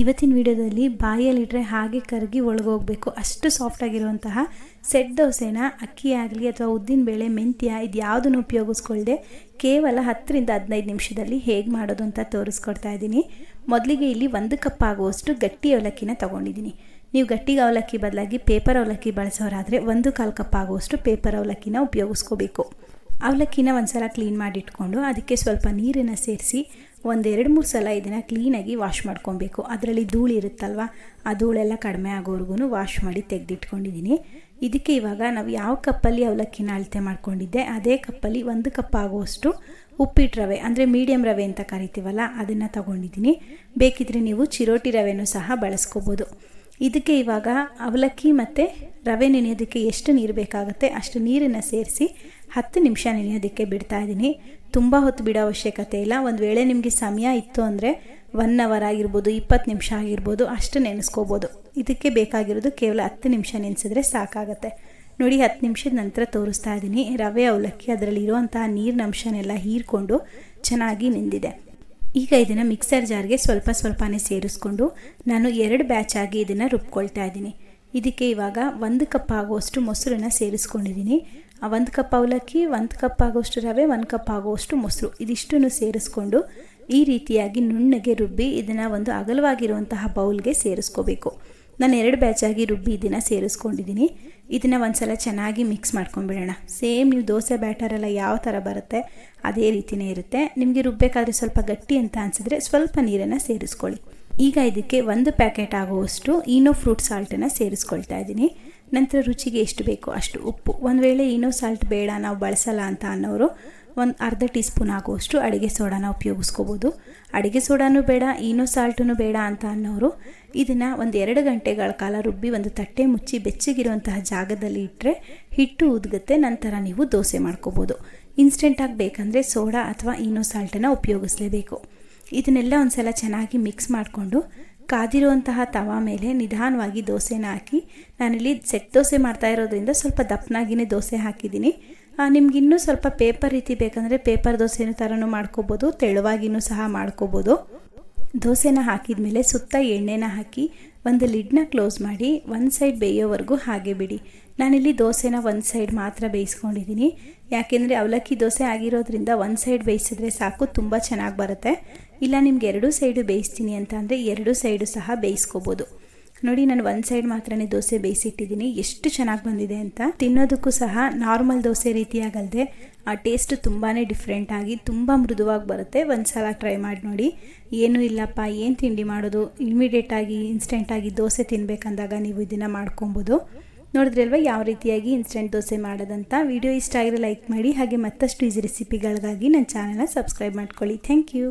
ಇವತ್ತಿನ ವಿಡಿಯೋದಲ್ಲಿ ಬಾಯಲ್ಲಿಟ್ಟರೆ ಹಾಗೆ ಕರಗಿ ಒಳಗೋಗಬೇಕು. ಅಷ್ಟು ಸಾಫ್ಟಾಗಿರುವಂತಹ ಸೆಟ್ ದೋಸೆನ ಅಕ್ಕಿ ಆಗಲಿ ಅಥವಾ ಉದ್ದಿನ ಬೇಳೆ, ಮೆಂತ್ಯ ಇದು ಯಾವುದನ್ನು ಉಪಯೋಗಿಸ್ಕೊಳ್ದೆ ಕೇವಲ ಹತ್ತರಿಂದ ಹದಿನೈದು ನಿಮಿಷದಲ್ಲಿ ಹೇಗೆ ಮಾಡೋದು ಅಂತ ತೋರಿಸ್ಕೊಡ್ತಾ ಇದ್ದೀನಿ. ಮೊದಲಿಗೆ ಇಲ್ಲಿ ಒಂದು ಕಪ್ ಆಗುವಷ್ಟು ಗಟ್ಟಿ ಅವಲಕ್ಕಿನ ತೊಗೊಂಡಿದ್ದೀನಿ. ನೀವು ಗಟ್ಟಿ ಅವಲಕ್ಕಿ ಬದಲಾಗಿ ಪೇಪರ್ ಅವಲಕ್ಕಿ ಬಳಸೋರಾದರೆ ಒಂದು ಕಾಲು ಕಪ್ ಆಗುವಷ್ಟು ಪೇಪರ್ ಅವಲಕ್ಕಿನ ಉಪಯೋಗಿಸ್ಕೋಬೇಕು. ಅವಲಕ್ಕಿನ ಒಂದು ಸಲ ಕ್ಲೀನ್ ಮಾಡಿಟ್ಕೊಂಡು ಅದಕ್ಕೆ ಸ್ವಲ್ಪ ನೀರನ್ನು ಸೇರಿಸಿ ಒಂದೆರಡು ಮೂರು ಸಲ ಇದನ್ನು ಕ್ಲೀನಾಗಿ ವಾಶ್ ಮಾಡ್ಕೊಬೇಕು. ಅದರಲ್ಲಿ ಧೂಳು ಇರುತ್ತಲ್ವ? ಆ ಧೂಳೆಲ್ಲ ಕಡಿಮೆ ಆಗೋವರೆಗೂ ವಾಶ್ ಮಾಡಿ ತೆಗೆದಿಟ್ಕೊಂಡಿದ್ದೀನಿ ಇದಕ್ಕೆ ಇವಾಗ ನಾವು ಯಾವ ಕಪ್ಪಲ್ಲಿ ಅವಲಕ್ಕಿನ ಅಳತೆ ಮಾಡ್ಕೊಂಡಿದ್ದೆ, ಅದೇ ಕಪ್ಪಲ್ಲಿ ಒಂದು ಕಪ್ ಆಗುವಷ್ಟು ಉಪ್ಪಿಟ್ಟು ರವೆ, ಅಂದರೆ ಮೀಡಿಯಂ ರವೆ ಅಂತ ಕರಿತೀವಲ್ಲ, ಅದನ್ನು ತಗೊಂಡಿದ್ದೀನಿ ಬೇಕಿದ್ರೆ ನೀವು ಚಿರೋಟಿ ರವೆನೂ ಸಹ ಬಳಸ್ಕೋಬೋದು. ಇದಕ್ಕೆ ಇವಾಗ ಅವಲಕ್ಕಿ ಮತ್ತು ರವೆ ನೆನೆಯೋದಕ್ಕೆ ಎಷ್ಟು ನೀರು ಬೇಕಾಗುತ್ತೆ ಅಷ್ಟು ನೀರನ್ನು ಸೇರಿಸಿ ಹತ್ತು ನಿಮಿಷ ನೆನೆಯೋದಕ್ಕೆ ಬಿಡ್ತಾ ಇದ್ದೀನಿ. ತುಂಬ ಹೊತ್ತು ಬಿಡೋ ಅವಶ್ಯಕತೆ ಇಲ್ಲ. ಒಂದು ವೇಳೆ ನಿಮಗೆ ಸಮಯ ಇತ್ತು ಅಂದರೆ ಒನ್ ಅವರ್ ಆಗಿರ್ಬೋದು, ಇಪ್ಪತ್ತು ನಿಮಿಷ ಆಗಿರ್ಬೋದು, ಅಷ್ಟು ನೆನೆಸ್ಕೋಬೋದು. ಇದಕ್ಕೆ ಬೇಕಾಗಿರೋದು ಕೇವಲ ಹತ್ತು ನಿಮಿಷ ನೆನೆಸಿದ್ರೆ ಸಾಕಾಗತ್ತೆ. ನೋಡಿ, ಹತ್ತು ನಿಮಿಷದ ನಂತರ ತೋರಿಸ್ತಾ ಇದ್ದೀನಿ. ರವೆ ಅವಲಕ್ಕಿ, ಅದರಲ್ಲಿ ಇರುವಂತಹ ನೀರಿನ ಅಂಶನೆಲ್ಲ ಹೀರ್ಕೊಂಡು ಚೆನ್ನಾಗಿ ನೆಂದಿದೆ. ಈಗ ಇದನ್ನು ಮಿಕ್ಸರ್ ಜಾರ್ಗೆ ಸ್ವಲ್ಪ ಸ್ವಲ್ಪನೇ ಸೇರಿಸ್ಕೊಂಡು ನಾನು ಎರಡು ಬ್ಯಾಚ್ ಆಗಿ ಇದನ್ನು ರುಬ್ಕೊಳ್ತಾ ಇದ್ದೀನಿ. ಇದಕ್ಕೆ ಇವಾಗ ಒಂದು ಕಪ್ ಆಗುವಷ್ಟು ಮೊಸರನ್ನ ಸೇರಿಸ್ಕೊಂಡಿದ್ದೀನಿ. ಒಂದು ಕಪ್ ಅವಲಕ್ಕಿ, ಒಂದು ಕಪ್ ಆಗೋಷ್ಟು ರವೆ, ಒಂದು ಕಪ್ ಆಗೋಷ್ಟು ಮೊಸರು. ಇದಿಷ್ಟನ್ನು ಸೇರಿಸ್ಕೊಂಡು ಈ ರೀತಿಯಾಗಿ ನುಣ್ಣಗೆ ರುಬ್ಬಿ ಇದನ್ನು ಒಂದು ಅಗಲವಾಗಿರುವಂತಹ ಬೌಲ್ಗೆ ಸೇರಿಸ್ಕೋಬೇಕು. ನಾನು ಎರಡು ಬ್ಯಾಚಾಗಿ ರುಬ್ಬಿ ಇದನ್ನು ಸೇರಿಸ್ಕೊಂಡಿದ್ದೀನಿ ಇದನ್ನು ಒಂದ್ಸಲ ಚೆನ್ನಾಗಿ ಮಿಕ್ಸ್ ಮಾಡ್ಕೊಂಡ್ಬಿಡೋಣ. ಸೇಮ್ ನೀವು ದೋಸೆ ಬ್ಯಾಟರೆಲ್ಲ ಯಾವ ಥರ ಬರುತ್ತೆ ಅದೇ ರೀತಿಯೇ ಇರುತ್ತೆ. ನಿಮಗೆ ರುಬ್ಬಬೇಕಾದ್ರೆ ಸ್ವಲ್ಪ ಗಟ್ಟಿ ಅಂತ ಅನಿಸಿದ್ರೆ ಸ್ವಲ್ಪ ನೀರನ್ನು ಸೇರಿಸ್ಕೊಳ್ಳಿ. ಈಗ ಇದಕ್ಕೆ ಒಂದು ಪ್ಯಾಕೆಟ್ ಆಗುವಷ್ಟು ಈನೋ ಫ್ರೂಟ್ ಸಾಲ್ಟನ್ನು ಸೇರಿಸ್ಕೊಳ್ತಾ ಇದ್ದೀನಿ. ನಂತರ ರುಚಿಗೆ ಎಷ್ಟು ಬೇಕೋ ಅಷ್ಟು ಉಪ್ಪು. ಒಂದು ವೇಳೆ ಈನೋ ಸಾಲ್ಟ್ ಬೇಡ, ನಾವು ಬಳಸಲ್ಲ ಅಂತ ಅನ್ನೋರು ಒಂದು ಅರ್ಧ ಟೀ ಸ್ಪೂನ್ ಆಗುವಷ್ಟು ಅಡುಗೆ ಸೋಡಾನ ಉಪಯೋಗಿಸ್ಕೋಬೋದು. ಅಡುಗೆ ಸೋಡಾನು ಬೇಡ ಈನೋ ಸಾಲ್ಟೂ ಬೇಡ ಅಂತ ಅನ್ನೋರು ಇದನ್ನು ಒಂದು ಎರಡು ಗಂಟೆಗಳ ಕಾಲ ರುಬ್ಬಿ ಒಂದು ತಟ್ಟೆ ಮುಚ್ಚಿ ಬೆಚ್ಚಗಿರುವಂತಹ ಜಾಗದಲ್ಲಿ ಇಟ್ಟರೆ ಹಿಟ್ಟು ಉದ್ಗುತ್ತೆ, ನಂತರ ನೀವು ದೋಸೆ ಮಾಡ್ಕೋಬೋದು. ಇನ್ಸ್ಟೆಂಟಾಗಿ ಬೇಕಂದರೆ ಸೋಡಾ ಅಥವಾ ಈನೋ ಸಾಲ್ಟನ್ನು ಉಪಯೋಗಿಸಲೇಬೇಕು. ಇದನ್ನೆಲ್ಲ ಒಂದು ಸಲ ಚೆನ್ನಾಗಿ ಮಿಕ್ಸ್ ಮಾಡಿಕೊಂಡು ಕಾದಿರುವಂತಹ ತವಾ ಮೇಲೆ ನಿಧಾನವಾಗಿ ದೋಸೆನ ಹಾಕಿ, ನಾನಿಲ್ಲಿ ಸೆಟ್ ದೋಸೆ ಮಾಡ್ತಾ ಇರೋದ್ರಿಂದ ಸ್ವಲ್ಪ ದಪ್ಪನಾಗಿನೇ ದೋಸೆ ಹಾಕಿದ್ದೀನಿ. ನಿಮ್ಗೆ ಇನ್ನೂ ಸ್ವಲ್ಪ ಪೇಪರ್ ರೀತಿ ಬೇಕಂದರೆ ಪೇಪರ್ ದೋಸೆನೂ ಥರನೂ ಮಾಡ್ಕೋಬೋದು, ತೆಳುವಾಗಿನೂ ಸಹ ಮಾಡ್ಕೋಬೋದು. ದೋಸೆನ ಹಾಕಿದ ಮೇಲೆ ಸುತ್ತ ಎಣ್ಣೆನ ಹಾಕಿ ಒಂದು ಲಿಡ್ನ ಕ್ಲೋಸ್ ಮಾಡಿ, ಒಂದು ಸೈಡ್ ಬೇಯೋವರೆಗೂ ಹಾಗೆ ಬಿಡಿ. ನಾನಿಲ್ಲಿ ದೋಸೆನ ಒಂದು ಸೈಡ್ ಮಾತ್ರ ಬೇಯಿಸ್ಕೊಂಡಿದ್ದೀನಿ ಯಾಕೆಂದರೆ ಅವಲಕ್ಕಿ ದೋಸೆ ಆಗಿರೋದ್ರಿಂದ ಒಂದು ಸೈಡ್ ಬೇಯಿಸಿದ್ರೆ ಸಾಕು, ತುಂಬ ಚೆನ್ನಾಗಿ ಬರುತ್ತೆ. ಇಲ್ಲ, ನಿಮ್ಗೆ ಎರಡೂ ಸೈಡು ಬೇಯಿಸ್ತೀನಿ ಅಂತ ಅಂದರೆ ಎರಡೂ ಸೈಡು ಸಹ ಬೇಯಿಸ್ಕೋಬೋದು. ನೋಡಿ, ನಾನು ಒಂದು ಸೈಡ್ ಮಾತ್ರನೇ ದೋಸೆ ಬೇಯಿಸಿಟ್ಟಿದ್ದೀನಿ ಎಷ್ಟು ಚೆನ್ನಾಗಿ ಬಂದಿದೆ ಅಂತ. ತಿನ್ನೋದಕ್ಕೂ ಸಹ ನಾರ್ಮಲ್ ದೋಸೆ ರೀತಿಯಾಗಲ್ಲದೆ ಆ ಟೇಸ್ಟ್ ತುಂಬಾ ಡಿಫ್ರೆಂಟ್ ಆಗಿ ತುಂಬ ಮೃದುವಾಗಿ ಬರುತ್ತೆ. ಒಂದು ಸಲ ಟ್ರೈ ಮಾಡಿ ನೋಡಿ. ಏನೂ ಇಲ್ಲಪ್ಪ, ಏನು ತಿಂಡಿ ಮಾಡೋದು? ಇಮಿಡಿಯೇಟಾಗಿ ಇನ್ಸ್ಟೆಂಟಾಗಿ ದೋಸೆ ತಿನ್ನಬೇಕಂದಾಗ ನೀವು ಇದನ್ನು ಮಾಡ್ಕೊಬೋದು. ನೋಡಿದ್ರಲ್ವ? ಯಾವ ರೀತಿಯಾಗಿ ಇನ್ಸ್ಟೆಂಟ್ ದೋಸೆ ಮಾಡೋದಂತ? ವಿಡಿಯೋ ಇಷ್ಟ ಆಗಿರೋ ಲೈಕ್ ಮಾಡಿ, ಹಾಗೆ ಮತ್ತಷ್ಟು ಈಸಿ ರೆಸಿಪಿಗಳಿಗಾಗಿ ನನ್ನ ಚಾನಲ್ನ ಸಬ್ಸ್ಕ್ರೈಬ್ ಮಾಡ್ಕೊಳ್ಳಿ. Thank you